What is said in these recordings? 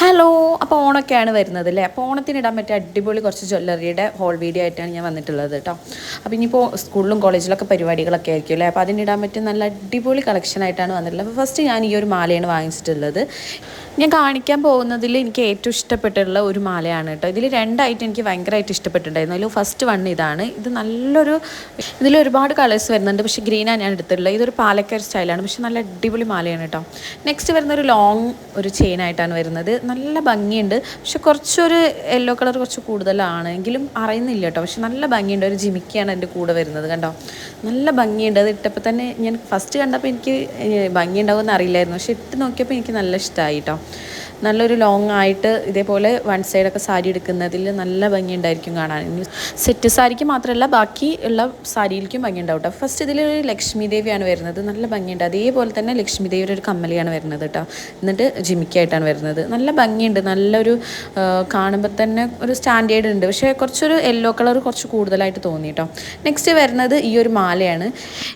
Hello അപ്പോൾ ഓണൊക്കെയാണ് വരുന്നത് അല്ലേ അപ്പോൾ ഓണത്തിന് ഇടാൻ പറ്റിയ അടിപൊളി കുറച്ച് ജ്വല്ലറിയുടെ ഹോൾ വീഡിയോ ആയിട്ടാണ് ഞാൻ വന്നിട്ടുള്ളത് കേട്ടോ അപ്പോൾ ഇനിയിപ്പോൾ സ്കൂളിലും കോളേജിലൊക്കെ പരിപാടികളൊക്കെ ആയിരിക്കും അല്ലേ അപ്പോൾ അതിനിടാൻ പറ്റിയ നല്ല അടിപൊളി കളക്ഷൻ ആയിട്ടാണ് വന്നിട്ടുള്ളത്. അപ്പോൾ ഫസ്റ്റ് ഞാൻ ഈ ഒരു മാലയാണ് വാങ്ങിച്ചിട്ടുള്ളത്. ഞാൻ കാണിക്കാൻ പോകുന്നതിൽ എനിക്ക് ഏറ്റവും ഇഷ്ടപ്പെട്ടിട്ടുള്ള ഒരു മാലയാണ് കേട്ടോ. ഇതിൽ രണ്ടായിട്ട് എനിക്ക് ഭയങ്കരമായിട്ട് ഇഷ്ടപ്പെട്ടിട്ടുണ്ടായിരുന്നു. അതിൽ ഫസ്റ്റ് വൺ ഇതാണ്. ഇത് നല്ലൊരു ഇതിൽ ഒരുപാട് കളേഴ്സ് വരുന്നുണ്ട്. പക്ഷേ ഗ്രീനാണ് ഞാൻ എടുത്തിട്ടുള്ളത്. ഇതൊരു പാലക്കാട് സ്റ്റൈലാണ് പക്ഷേ നല്ല അടിപൊളി മാലയാണ് കേട്ടോ. നെക്സ്റ്റ് വരുന്ന ഒരു ലോങ് ഒരു ചെയിൻ ആയിട്ടാണ് വരുന്നത്. നല്ല ഭംഗിയുണ്ട്. പക്ഷെ കുറച്ചൊരു യെല്ലോ കളർ കുറച്ച് കൂടുതലാണ്. എങ്കിലും അറിയുന്നില്ല കേട്ടോ. പക്ഷെ നല്ല ഭംഗിയുണ്ട്. ഒരു ജിമിക്കിയാണ് എന്റെ കൂടെ വരുന്നത് കണ്ടോ. നല്ല ഭംഗിയുണ്ട്. അത് ഇട്ടപ്പോൾ തന്നെ ഞാൻ ഫസ്റ്റ് കണ്ടപ്പോൾ എനിക്ക് ഭംഗി ഉണ്ടാവുമെന്ന് അറിയില്ലായിരുന്നു. പക്ഷെ ഇട്ട് നോക്കിയപ്പോൾ എനിക്ക് നല്ല ഇഷ്ടമായി കേട്ടോ. നല്ലൊരു ലോങ് ആയിട്ട് ഇതേപോലെ വൺ സൈഡൊക്കെ സാരി എടുക്കുന്നതിൽ നല്ല ഭംഗി ഉണ്ടായിരിക്കും കാണാൻ. ഇനി സെറ്റ് സാരിക്ക് മാത്രമല്ല ബാക്കി ഉള്ള സാരിയിലേക്കും ഭംഗി ഉണ്ടാവും കേട്ടോ. ഫസ്റ്റ് ഇതിൽ ഒരു ലക്ഷ്മി ദേവിയാണ് വരുന്നത്. നല്ല ഭംഗിയുണ്ട്. അതേപോലെ തന്നെ ലക്ഷ്മി ദേവിയുടെ ഒരു കമ്മലിയാണ് വരുന്നത് കേട്ടോ. എന്നിട്ട് ജിമിക്കായിട്ടാണ് വരുന്നത്. നല്ല ഭംഗിയുണ്ട്. നല്ലൊരു കാണുമ്പോൾ തന്നെ ഒരു സ്റ്റാൻഡേർഡ് ഉണ്ട്. പക്ഷേ കുറച്ചൊരു യെല്ലോ കളർ കുറച്ച് കൂടുതലായിട്ട് തോന്നി കേട്ടോ. നെക്സ്റ്റ് വരുന്നത് ഈ ഒരു മാലയാണ്.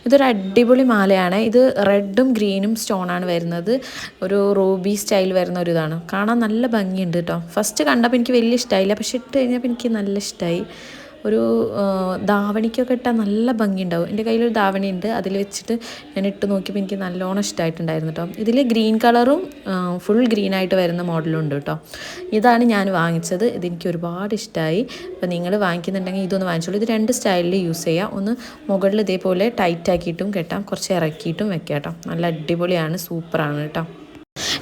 ഇതൊരു അടിപൊളി മാലയാണ്. ഇത് റെഡും ഗ്രീനും സ്റ്റോണാണ് വരുന്നത്. ഒരു റൂബി സ്റ്റൈൽ വരുന്ന ഒരു ഇതാണ് കാണാൻ നല്ല ഭംഗിയുണ്ട് കേട്ടോ ഫസ്റ്റ് കണ്ടപ്പോൾ എനിക്ക് വലിയ ഇഷ്ടമായില്ല പക്ഷെ ഇട്ട് കഴിഞ്ഞപ്പോൾ എനിക്ക് നല്ല ഇഷ്ടമായി ഒരു ധാവണിക്കൊക്കെ ഇട്ടാൽ നല്ല ഭംഗിയുണ്ടാവും. എന്റെ കയ്യിലൊരു ധാവണി ഉണ്ട്. അതിൽ വെച്ചിട്ട് ഞാൻ ഇട്ട് നോക്കിയപ്പോൾ എനിക്ക് നല്ലോണം ഇഷ്ടമായിട്ടുണ്ടായിരുന്നു കേട്ടോ ഇതിൽ ഗ്രീൻ കളറും ഫുൾ ഗ്രീൻ ആയിട്ട് വരുന്ന മോഡലും ഉണ്ട് കേട്ടോ ഇതാണ് ഞാൻ വാങ്ങിച്ചത്. ഇതെനിക്ക് ഒരുപാട് ഇഷ്ടമായി അപ്പോൾ നിങ്ങൾ വാങ്ങിക്കുന്നുണ്ടെങ്കിൽ ഇതൊന്ന് വാങ്ങിച്ചോളൂ. ഇത് രണ്ട് സ്റ്റൈലിൽ യൂസ് ചെയ്യാം. ഒന്ന് മുകളിൽ ഇതേപോലെ ടൈറ്റ് ആക്കിയിട്ടും കെട്ടാം. കുറച്ച് ഇറക്കിയിട്ടും വെക്കാം കേട്ടോ നല്ല അടിപൊളിയാണ്. സൂപ്പറാണ് കേട്ടോ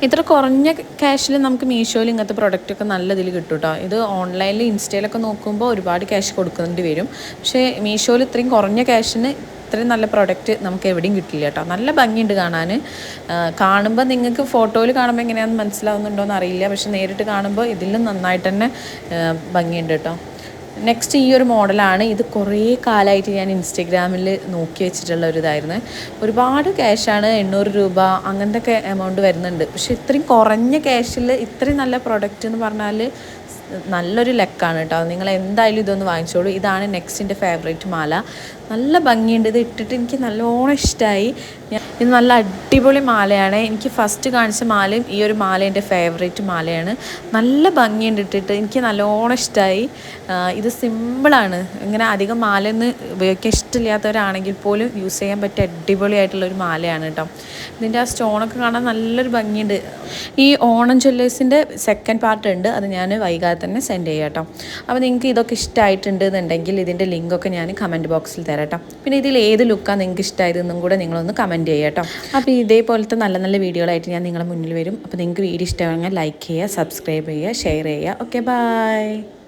ഇത്ര കുറഞ്ഞ ക്യാഷിൽ നമുക്ക് മീഷോയിൽ ഇങ്ങനത്തെ പ്രൊഡക്റ്റ് ഒക്കെ നല്ല ഇതിൽ കിട്ടും കേട്ടോ ഇത് ഓൺലൈനിൽ ഇൻസ്റ്റയിലൊക്കെ നോക്കുമ്പോൾ ഒരുപാട് ക്യാഷ് കൊടുക്കേണ്ടി വരും. പക്ഷേ മീഷോയിൽ ഇത്രയും കുറഞ്ഞ ക്യാഷിന് ഇത്രയും നല്ല പ്രൊഡക്റ്റ് നമുക്ക് എവിടെയും കിട്ടില്ല കേട്ടോ. നല്ല ഭംഗിയുണ്ട് കാണാൻ കാണുമ്പോൾ നിങ്ങൾക്ക് ഫോട്ടോയിൽ കാണുമ്പോൾ എങ്ങനെയാണെന്ന് മനസ്സിലാവുന്നുണ്ടോ എന്ന് അറിയില്ല. പക്ഷെ നേരിട്ട് കാണുമ്പോൾ ഇതിലും നന്നായിട്ട് തന്നെ ഭംഗിയുണ്ട് കേട്ടോ. നെക്സ്റ്റ് ഈ ഒരു മോഡലാണ്. ഇത് കുറേ കാലമായിട്ട് ഞാൻ ഇൻസ്റ്റഗ്രാമിൽ നോക്കി വെച്ചിട്ടുള്ള ഒരു ഇതായിരുന്നു. ഒരുപാട് ക്യാഷാണ് എണ്ണൂറ് രൂപ അങ്ങനത്തെ എമൗണ്ട് വരുന്നുണ്ട്. പക്ഷെ ഇത്രയും കുറഞ്ഞ ക്യാഷിൽ ഇത്രയും നല്ല പ്രൊഡക്റ്റ് എന്ന് പറഞ്ഞാൽ നല്ലൊരു ലെക്കാണ് കേട്ടോ നിങ്ങൾ എന്തായാലും ഇതൊന്ന് വാങ്ങിച്ചോളൂ. ഇതാണ് നെക്സ്റ്റിന്റെ ഫേവറേറ്റ് മാല. നല്ല ഭംഗിയുണ്ട്. ഇത് ഇട്ടിട്ട് എനിക്ക് നല്ലോണം ഇഷ്ടമായി ഇത് നല്ല അടിപൊളി മാലയാണ്. എനിക്ക് ഫസ്റ്റ് കാണിച്ച മാലയും ഈ ഒരു മാല എന്റെ ഫേവറേറ്റ് മാലയാണ്. നല്ല ഭംഗിയുണ്ട് ഇട്ടിട്ട്. എനിക്ക് നല്ലോണം ഇഷ്ടമായി ഇത് സിമ്പിളാണ് ഇങ്ങനെ അധികം മാലയൊന്നും ഉപയോഗിക്കാൻ ഇഷ്ടമില്ലാത്തവരാണെങ്കിൽ പോലും യൂസ് ചെയ്യാൻ പറ്റിയ അടിപൊളിയായിട്ടുള്ള ഒരു മാലയാണ് കേട്ടോ ഇതിന്റെ ആ സ്റ്റോണൊക്കെ കാണാൻ നല്ലൊരു ഭംഗിയുണ്ട്. ഈ ഓണം ജ്വല്ലേഴ്സിന്റെ സെക്കൻഡ് പാർട്ട് ഉണ്ട്. അത് ഞാൻ വൈകാതെ തന്നെ സെൻഡ് ചെയ്യാം കേട്ടോ അപ്പോൾ നിങ്ങൾക്ക് ഇതൊക്കെ ഇഷ്ടമായിട്ടുണ്ട് എന്നുണ്ടെങ്കിൽ ഇതിന്റെ ലിങ്കൊക്കെ ഞാൻ കമന്റ് ബോക്സിൽ തരാം. കേട്ടോ പിന്നെ ഇതിൽ ഏത് ലുക്കാണ് നിങ്ങൾക്ക് ഇഷ്ടമായതെന്നും കൂടെ നിങ്ങളൊന്ന് കമന്റ് ചെയ്യുക കേട്ടോ. അപ്പോൾ ഇതേപോലത്തെ നല്ല നല്ല വീഡിയോകളായിട്ട് ഞാൻ നിങ്ങളുടെ മുന്നിൽ വരും. അപ്പോൾ നിങ്ങൾക്ക് വീഡിയോ ഇഷ്ടമാണെങ്കിൽ ലൈക്ക് ചെയ്യുക സബ്സ്ക്രൈബ് ചെയ്യുക ഷെയർ ചെയ്യുക. Okay bye